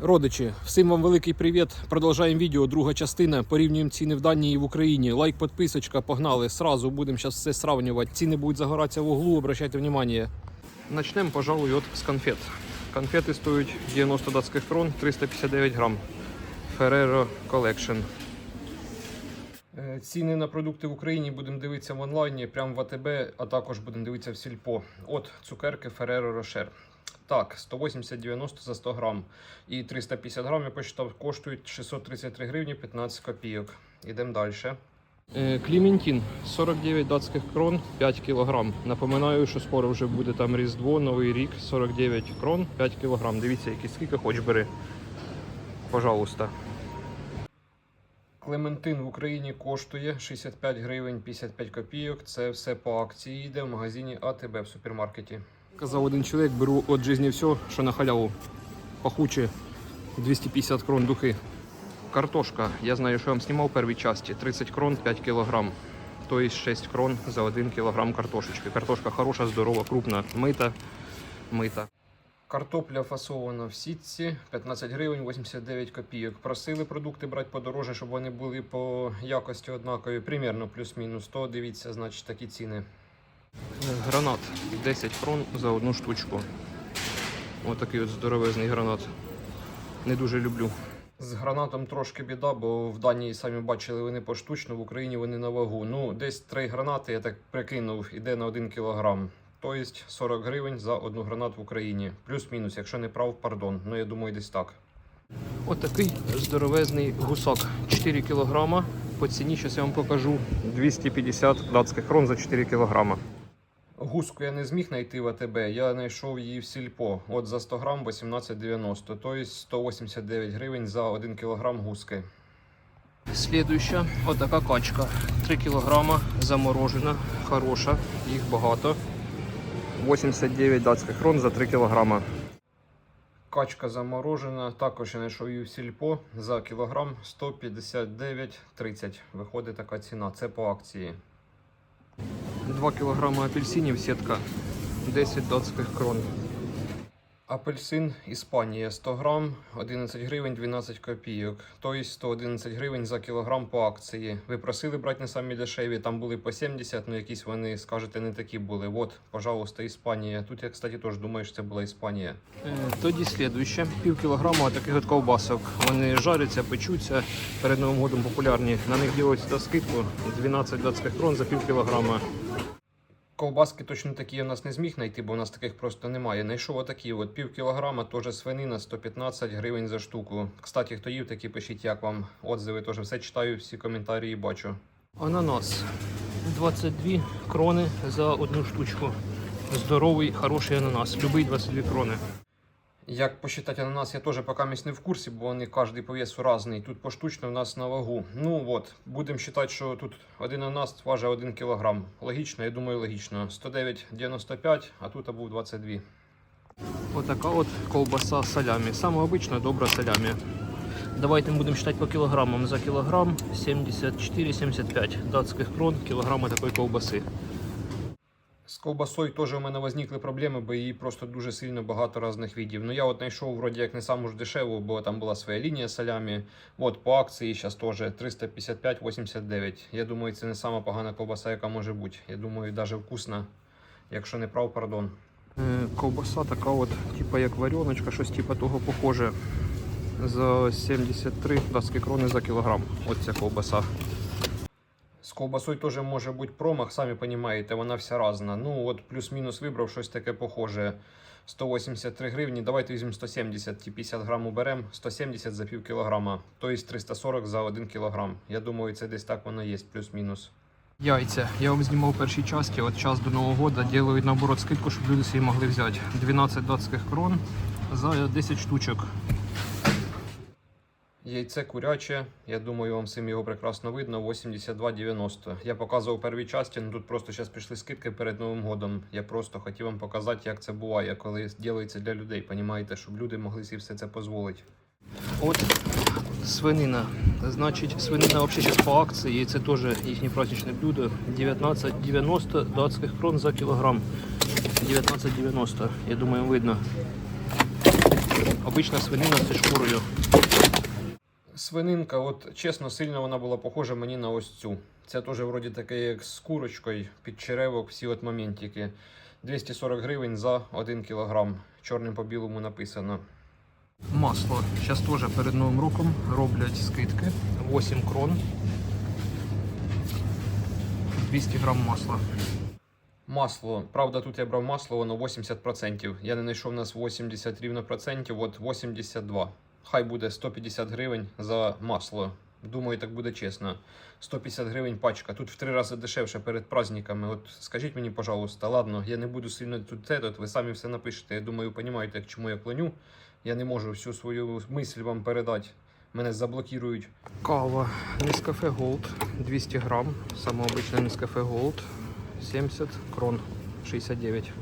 Родичі, всім вам великий привіт. Продовжаємо відео, друга частина. Порівнюємо ціни в Данії і в Україні. Лайк, підписочка, погнали. Сразу будемо зараз все сравнювати. Ціни будуть загоратися в углу, обращайте внимание. Начнемо, пожалуй, от з конфет. Конфети стоять 90 датських крон, 359 грам. Ferrero Collection. Е, Ціни на продукти в Україні будемо дивитися в онлайні, прямо в АТБ, а також будемо дивитися в Сільпо. От цукерки Ferrero Rocher. Так, 180-90 за 100 грам. І 350 грам, я посчитав, коштують 633 гривні 15 копійок. Ідемо далі. Кліментін 49 датських крон 5 кілограм. Напоминаю, що скоро вже буде там Різдво, Новий рік, 49 крон 5 кілограм. Дивіться, які скільки хоч бери. Пожалуйста. Клементин в Україні коштує 65 гривень 55 копійок. Це все по акції йде в магазині АТБ в супермаркеті. Казав один чоловік, беру от жизни все, що на халяву. Пахуче 250 крон духи. Картошка. Я знаю, що я вам знімав в первій часті. 30 крон 5 кілограм. Тобто 6 крон за 1 кілограм картошечки. Картошка хороша, здорова, крупна, мита. мита. Картопля фасована в сітці 15 гривень 89 копійок. Просили продукти брати подороже, щоб вони були по якості однакові. Примірно плюс-мінус. То дивіться, значить такі ціни. Гранат 10 крон за одну штучку. Ось такий от здоровезний гранат. Не дуже люблю. З гранатом трошки біда, бо в Данії самі бачили вони поштучно, в Україні вони на вагу. Ну, десь три гранати, я так прикинув, іде на 1 кілограм. Тобто 40 гривень за одну гранат в Україні. Плюс-мінус, якщо не прав, пардон. Ну я думаю, десь так. Ось такий здоровезний гусак. 4 кілограма. По ціні, зараз я вам покажу. 250 датських крон за 4 кілограма. Гуску я не зміг знайти в АТБ, я знайшов її в сільпо. От за 100 грам 18,90, тобто 189 гривень за 1 кілограм гуски. Слідуюча, отака качка. 3 кілограма заморожена, хороша, їх багато. 89 датських крон за 3 кілограма. Качка заморожена, також я знайшов її в сільпо за кілограм 159,30. Виходить така ціна, це по акції. 2 кг апельсинів сітка 10 датських крон. Апельсин Іспанія 100 грам, 11 гривень 12 копійок. Тобто 111 гривень за кілограм по акції. Ви просили брати не самі дешеві, там були по 70, ну якісь вони, скажете, не такі були. От, пожалуйста, Іспанія. Тут я, кстати, теж думаю, що це була Іспанія. Тоді слідуюче, пів кілограма таких от ковбасок. Вони жаряться, печуться. Перед Новим годом популярні. На них ділиться скидку 12 датських крон за пів кілограма. Ковбаски точно такі я нас не зміг знайти, бо у нас таких просто немає. Знайшов отакі, от пів кілограма, теж свинина, 115 гривень за штуку. Кстати, хто їв, такі пишіть, як вам отзиви, теж все читаю, всі коментарі бачу. Ананас 22 крони за одну штучку. Здоровий, хороший ананас. Любий 22 крони. Як посчитати ананас, я теж поки не в курсі, бо вони кожен по весу різний. Тут поштучно у нас на вагу. Ну от, будемо вважати, що тут один ананас важить 1 кг. Логічно, я думаю, логічно. 109,95, а тут був 22. Отака от ковбаса з салямі. Саме обична добра салямі. Давайте будемо вважати по кілограмам. За кілограм 74-75 датських крон, кілограма такої ковбаси. З ковбасою теж у мене возникли проблеми, бо її просто дуже сильно багато різних видів. Ну я от знайшов вроді як не саму ж дешеву, бо там була своя лінія салямі. От по акції зараз теж 355,89. Я думаю, це не сама погана ковбаса, яка може бути. Я думаю, навіть вкусна, якщо не прав, пардон. Ковбаса така от, типа як вареночка, щось типа того похоже. За 73 датські крони за кілограм. От ця ковбаса. З ковбасою теж може бути промах, самі розумієте, вона вся різна. Ну от плюс-мінус вибрав щось таке похоже. 183 гривні. Давайте візьмемо 170, ті 50 грам уберемо, 170 за пів кілограма, тобто 340 за 1 кілограм. Я думаю, це десь так воно є, плюс-мінус. Яйця. Я вам знімав в першій часті, от час до Нового року ділають наоборот скидку, щоб люди собі могли взяти. 12 датських крон за 10 штучок. Яйце куряче, я думаю, вам всім його прекрасно видно. 82,90. Я показував первій часті, але тут просто зараз пішли скидки перед Новим годом. Я просто хотів вам показати, як це буває, коли ділається для людей. Понімаєте, щоб люди могли собі все це дозволити. От свинина. Значить, свинина взагалі зараз по акції, і це теж їхнє праздничне блюдо. 19,90 датських крон за кілограм. 19,90. Я думаю, видно. Обична свинина зі шкурою. Свининка, от чесно, сильно вона була похожа мені на ось цю. Це теж вроді таке, як з курочкою, під черевок, всі от моментики. 240 гривень за 1 кілограм. Чорним по білому написано. Масло. Зараз теж перед Новим роком роблять скидки. 8 крон. 200 грам масла. Масло. Правда, тут я брав масло, воно 80%. Я не знайшов у нас 80 рівно процентів, от 82. Хай буде 150 гривень за масло. Думаю, так буде чесно. 150 гривень пачка. Тут в три рази дешевше перед праздниками. От скажіть мені, пожалуйста, ладно, я не буду сильно тут тут ви самі все напишете. Я думаю, розумієте, к чому я клоню. Я не можу всю свою мисль вам передати. Мене заблокують. Кава Nescafe Gold 200 грам. Саме обична Nescafe Gold 70 крон 69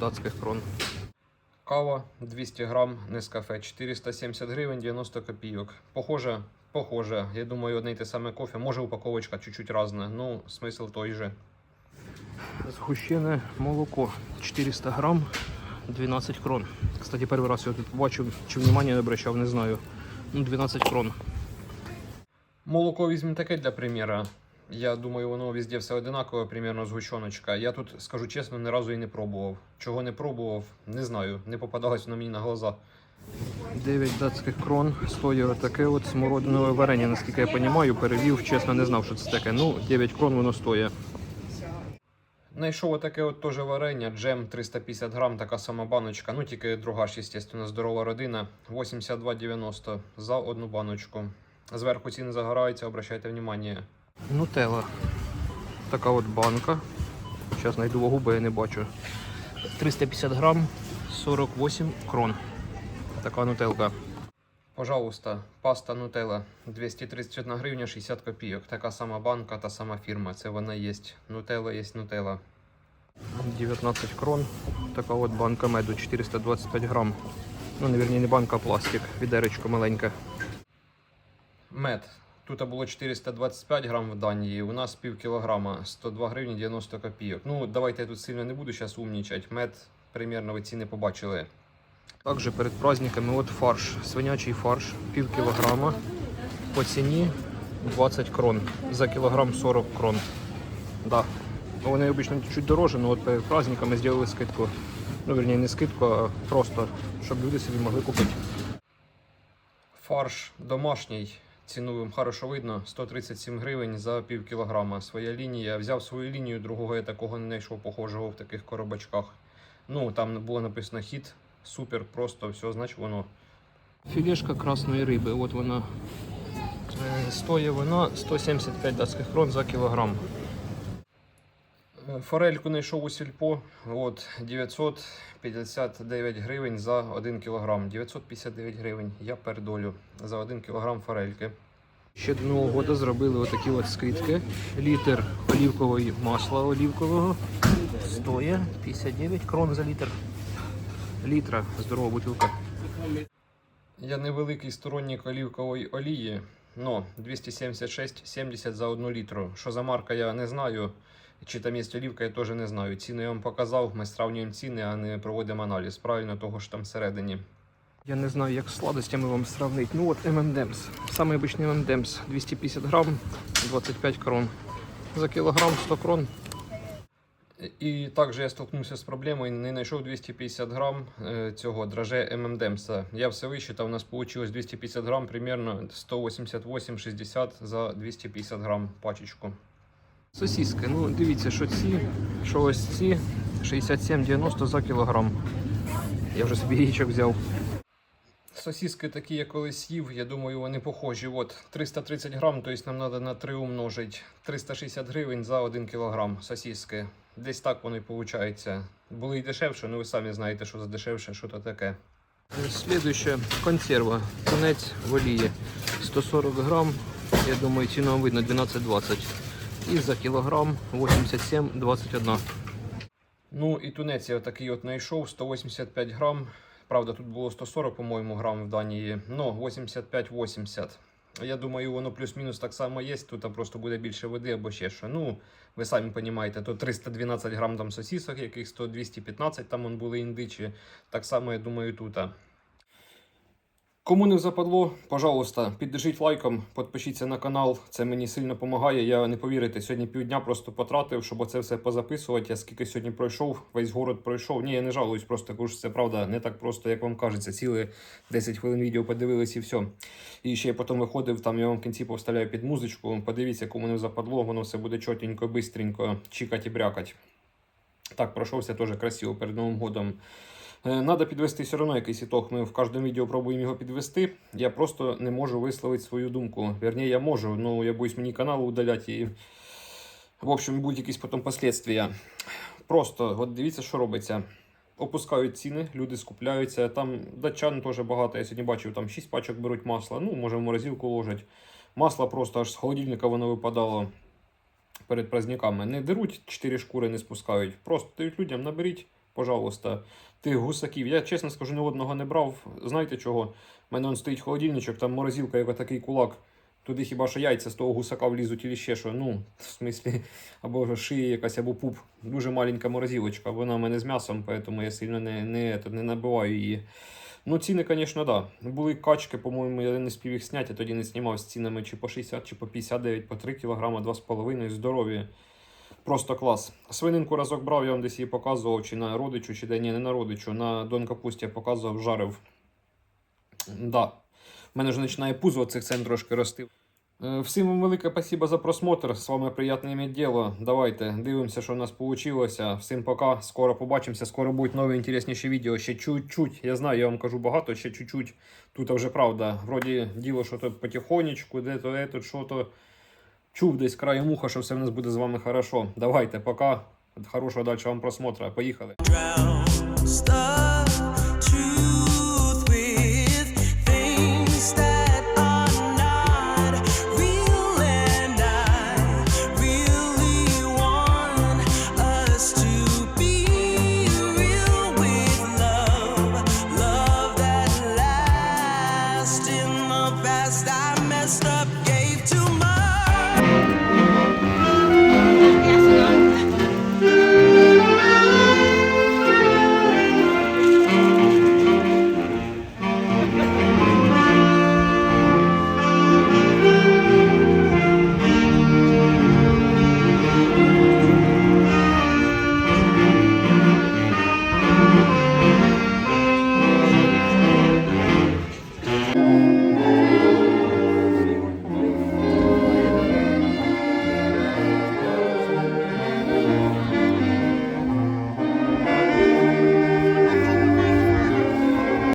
датських крон. Кава 200 грам Нескафе 470 гривень 90 копійок. Похоже, похоже. Я думаю, одне й те саме кофе. Може упаковочка чуть-чуть різна. Ну, смисл той же. Згущене молоко 400 грам 12 крон. Кстати, перший раз я тут бачив, чи внимання не обращав, не знаю. Ну, 12 крон. Молоко візьмемо таке для приміра. Я думаю, воно везде все одинакове, примерно згущеночка. Я тут, скажу чесно, ні разу і не пробував. Чого не пробував, не знаю. Не попадалось воно мені на глаза. 9 датських крон стоїть таке от смородинове варення, наскільки я розумію, перевів, чесно, не знав, що це таке. Ну, 9 крон воно стоїть. Знайшов отаке от теж варення, джем 350 грам, така сама баночка. Ну тільки друга ж, естественно, здорова родина. 82,90 за одну баночку. Зверху ціни загораються, обращайте внимание. Нутелла. Така от банка. Зараз знайду вагу, бо я не бачу. 350 грам, 48 крон. Така нутелка. Пожалуйста, паста Нутелла 231 гривня 60 копійок. Така сама банка, та сама фірма. Це вона є. Нутелла є Нутелла. 19 крон. Така от банка меду 425 грам. Ну, навірні, не банка, а пластик. Відеречко маленьке. Мед. Тут було 425 грам в Данії, у нас пів кілограма, 102 гривні 90 копійок. Ну, давайте я тут сильно не буду зараз умнічати. Мед, примерно, ви ціни побачили. Також перед праздниками от фарш, свинячий фарш, пів кілограма. По ціні 20 крон. За кілограм 40 крон. Да. Ну, Вони обично чуть дороже, але от перед праздниками зробили скидку. Ну, верні, не скидку, а просто, щоб люди собі могли купити. Фарш домашній. Ціну хорошо видно, 137 гривень за пів кілограма. Своя лінія. Взяв свою лінію, другого я такого не знайшов похожого в таких коробочках. Ну, там було написано хіт, супер, просто все, значить воно. Філешка красної риби, от вона. Е, Стоїть вона 175 датських крон за кілограм. Форельку знайшов у сільпо. От 959 гривень за 1 кілограм. 959 гривень. Я передолю за 1 кілограм форельки. Ще до Нового року зробили отакі от скидки. Літр олівкового масла олівкового стоїть 59 крон за літр. Літра здорова бутилка. Я невеликий сторонник олівкової олії, но 276,70 за 1 літру. Що за марка, я не знаю. Чи там є олівка, я теж не знаю. Ціни я вам показав, ми сравнюємо ціни, а не проводимо аналіз. Правильно, того ж там всередині. Я не знаю, як з сладостями вам сравнити. Ну от M&M's. Самий обичний M&M's 250 грам, 25 крон. За кілограм 100 крон. І також я столкнувся з проблемою, не знайшов 250 грам е, цього драже M&M's. Я все висчитав, у нас вийшло 250 грам, примерно 188,60 за 250 грам пачечку. Сосиски. Ну, дивіться, що ці, що ось ці 67,90 за кілограм. Я вже собі яєчок взяв. Сосиски такі я колись їв, я думаю, вони похожі. От 330 грам, тобто нам треба на 3 умножити. 360 гривень за 1 кілограм сосиски. Десь так воно і виходить. Були й дешевше, але ви самі знаєте, що за дешевше, що то таке. Слідуюча консерва. Тунець в олії. 140 грам. Я думаю, ціну видно 12,20. І за кілограм 87,21. Ну і тунець я такий от знайшов, 185 грам. Правда, тут було 140, по-моєму, грам в Данії. Ну, 85-80. Я думаю, воно плюс-мінус так само є. Тут просто буде більше води або ще що. Ну, ви самі розумієте, то 312 грам там сосісок, яких 100 215 там вон були індичі. Так само, я думаю, тут. Кому не западло, пожалуйста, піддержіть лайком, підпишіться на канал. Це мені сильно допомагає. Я не повірите, сьогодні півдня просто потратив, щоб оце все позаписувати. Я скільки сьогодні пройшов, весь город пройшов. Ні, я не жалуюсь, просто кажу, що це правда не так просто, як вам кажеться. Ціле 10 хвилин відео подивились і все. І ще я потім виходив, там я вам в кінці поставляю під музичку. Подивіться, кому не западло, воно все буде чотенько, бистренько, чікать і брякать. Так, пройшовся теж красиво перед Новим годом. Е, Надо підвести все одно якийсь ітог. Ми в кожному відео пробуємо його підвести. Я просто не можу висловити свою думку. Вірні, я можу, але я боюсь мені канал удаляти і. В общем, будуть якісь потім последствия. Просто от дивіться, що робиться. Опускають ціни, люди скупляються. Там датчан теж багато. Я сьогодні бачив, там 6 пачок беруть масла. Ну, може, в морозилку ложать. Масло просто аж з холодильника воно випадало перед праздниками. Не деруть 4 шкури, не спускають. Просто дають людям, наберіть, пожалуйста, тих гусаків. Я чесно скажу, ні одного не брав. Знаєте чого? У мене он стоїть холодильничок, там морозилка, як такий кулак. Туди хіба що яйця з того гусака влізуть і ще що. Ну, в смислі, або шия якась, або пуп. Дуже маленька морозилочка. Вона в мене з м'ясом, тому я сильно не, не, не набиваю її. Ну, ціни, звісно, да. Були качки, по-моєму, я не спів їх зняти, я тоді не знімав з цінами чи по 60, чи по 59, по 3 кг, 2,5 здорові. Просто клас. Свининку разок брав, я вам десь її показував, чи на родичу, чи де ні, не на родичу. На Дон Капусті я показував, жарив. Да. В мене вже починає пузо цих цен трошки рости. Е, Всім вам велике спасибо за просмотр. З вами приємне іметь діло. Давайте дивимося, що у нас вийшло. Всім пока. Скоро побачимося. Скоро будуть нові інтересніші відео. Ще чуть-чуть. Я знаю, я вам кажу багато, ще чуть-чуть. Тут вже правда. Вроді діло, що то потихонечку, де-то, де-то, що-то. Чув десь краєм уха, що все в нас буде з вами хорошо. Давайте, пока. Хорошого дальше вам просмотра. Поїхали.